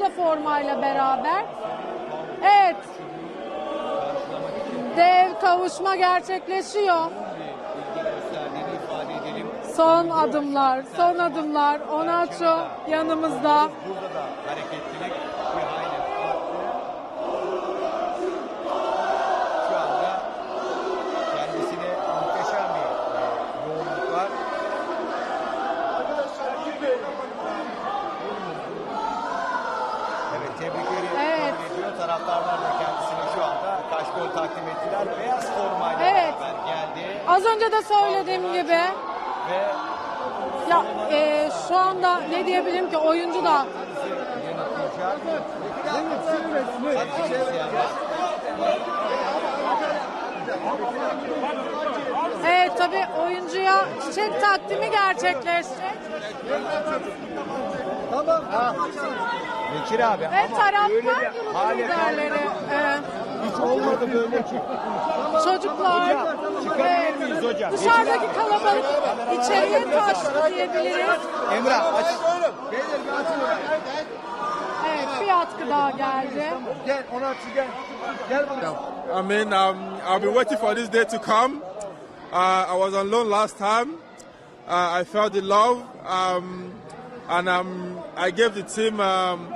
da formayla beraber. Evet. Dev kavuşma gerçekleşiyor. Son adımlar, son adımlar. Onaço yanımızda. Burada da hareketlilik tebrikleri Evet. kabul ediyor. Taraftarlar da kendisine şu anda kaş gol takdim ettiler. Beyaz formayla Evet. beraber geldi Az önce de söylediğim gibi ve ya e, şu anda ne diyebilirim ki oyuncu da Evet tabii oyuncuya çiçek takdimi gerçekleşecek. Bekir abi Ve ama taraftar öyle bir grubu hale liderleri, e, hiç olmadı böyle ki. çocuklar, çıkabilir e, miyiz hocam? dışarıdaki kalabalık içeriye taştı diyebiliriz. Emrah aç. Evet bir atkı daha geldi. Gel onu aç gel. Gel bana. I mean, um, I've been waiting for this day to come. Uh, I was on loan last time. Uh, I felt the love, um, and um, I gave the team um,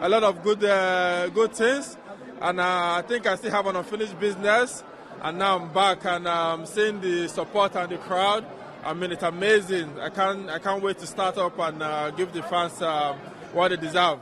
a lot of good, uh, good things. And uh, I think I still have an unfinished business. And now I'm back and um, seeing the support and the crowd. I mean, it's amazing. I can't, I can't wait to start up and uh, give the fans uh, what they deserve.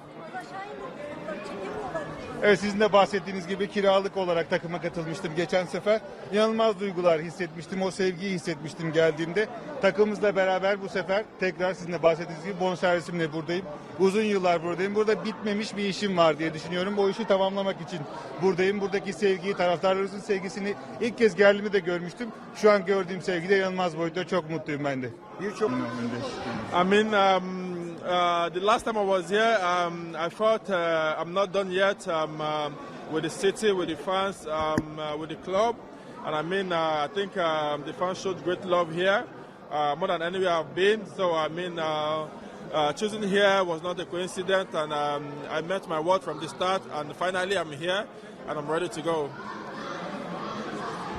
Evet sizin de bahsettiğiniz gibi kiralık olarak takıma katılmıştım geçen sefer. İnanılmaz duygular hissetmiştim. O sevgiyi hissetmiştim geldiğimde. Takımımızla beraber bu sefer tekrar sizin de bahsettiğiniz gibi bonservisimle buradayım. Uzun yıllar buradayım. Burada bitmemiş bir işim var diye düşünüyorum. Bu işi tamamlamak için buradayım. Buradaki sevgiyi, taraftarlarımızın sevgisini ilk kez geldiğimde de görmüştüm. Şu an gördüğüm sevgi de inanılmaz boyutta. Çok mutluyum ben de. Birçok I mean, um, uh, the last time I was here, um, I thought uh, I'm not done yet um, um, with the city, with the fans, um, uh, with the club. And I mean, uh, I think um, the fans showed great love here, uh, more than anywhere I've been. So, I mean, uh, choosing here was not a coincidence. And um, I met my word from the start. And finally, I'm here and I'm ready to go.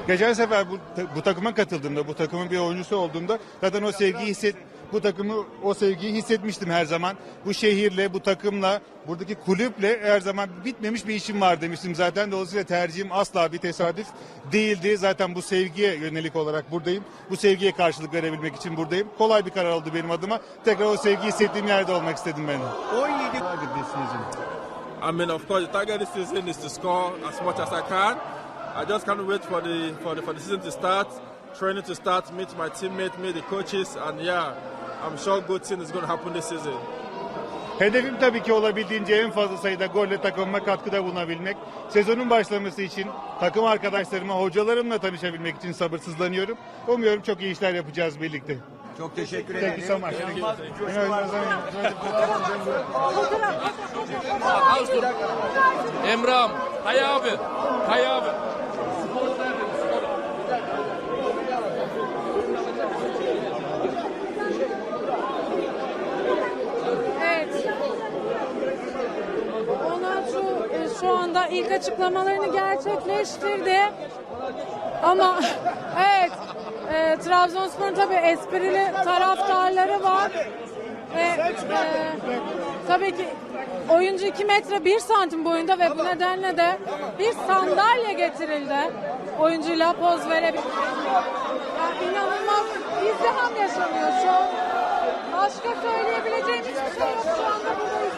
Geçen sefer bu, bu takıma bu takımın bir oyuncusu olduğumda zaten o sevgiyi hisset, bu takımı, o sevgiyi hissetmiştim her zaman. Bu şehirle, bu takımla, buradaki kulüple her zaman bitmemiş bir işim var demiştim zaten. Dolayısıyla tercihim asla bir tesadüf değildi. Zaten bu sevgiye yönelik olarak buradayım. Bu sevgiye karşılık verebilmek için buradayım. Kolay bir karar oldu benim adıma. Tekrar o sevgiyi hissettiğim yerde olmak istedim ben de. 17 I mean, of course, the target this season is to score as much as I can. I just can't wait for the for the for the season to start, training to start, meet my teammates, meet the coaches, and yeah, I'm sure good thing is going to happen this season. Hedefim tabii ki olabildiğince en fazla sayıda golle takımıma katkıda bulunabilmek. Sezonun başlaması için takım arkadaşlarıma, hocalarımla tanışabilmek için sabırsızlanıyorum. Umuyorum çok iyi işler yapacağız birlikte. Çok teşekkür Thank ederim. you so much. Emrah'ım, Kaya abi, Kaya abi. Evet. Onaçu e, şu anda ilk açıklamalarını gerçekleştirdi. Ama evet e, Trabzonspor'un tabii esprili taraftarları var. Ve e, tabii ki oyuncu 2 metre 1 santim boyunda ve bu nedenle de bir sandalye getirildi. Oyuncuyla poz verebilir. Yani inanılmaz izdiham yaşanıyor şu an. Başka söyleyebileceğim hiçbir şey yok. Şu anda burada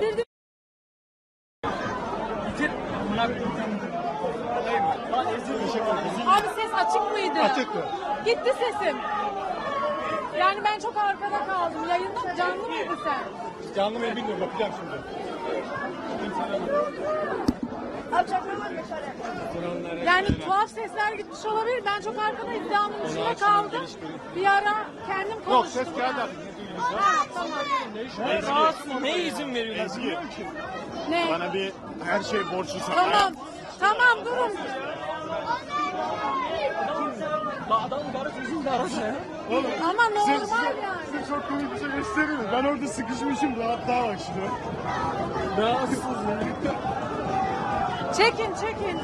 Girdim. Abi ses açık mıydı? Açıktı. Gitti sesim. Yani ben çok arkada kaldım. Yayında canlı mıydı sen? Canlı mı bilmiyorum bakacağım şimdi. Yani tuhaf sesler gitmiş olabilir. Ben çok arkada iddiamın içinde kaldım. Bir ara kendim konuştum. Yok ses geldi artık. Ha, tamam. Ne izin veriyorlar? Ne? Bana bir her şey borçlusun. Tamam. Tamam durun. Dağdan garip izin de arası. Ama normal yani. Size çok komik bir şey mi? Ben orada sıkışmışım rahatlığa bak şuna. Rahatsız ya. Çekin çekin.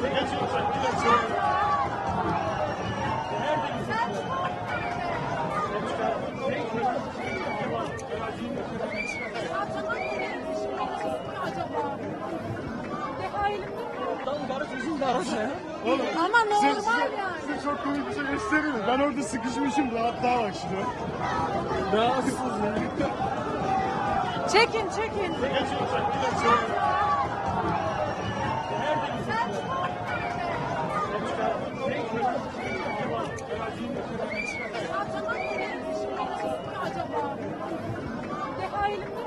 Arası. Ama normal Size, yani. size çok komik bir şey göstereyim mi? Ben orada sıkışmışım rahatlığa bak şuna. Rahatsız ya. Çekin çekin. Acaba? Deha elimde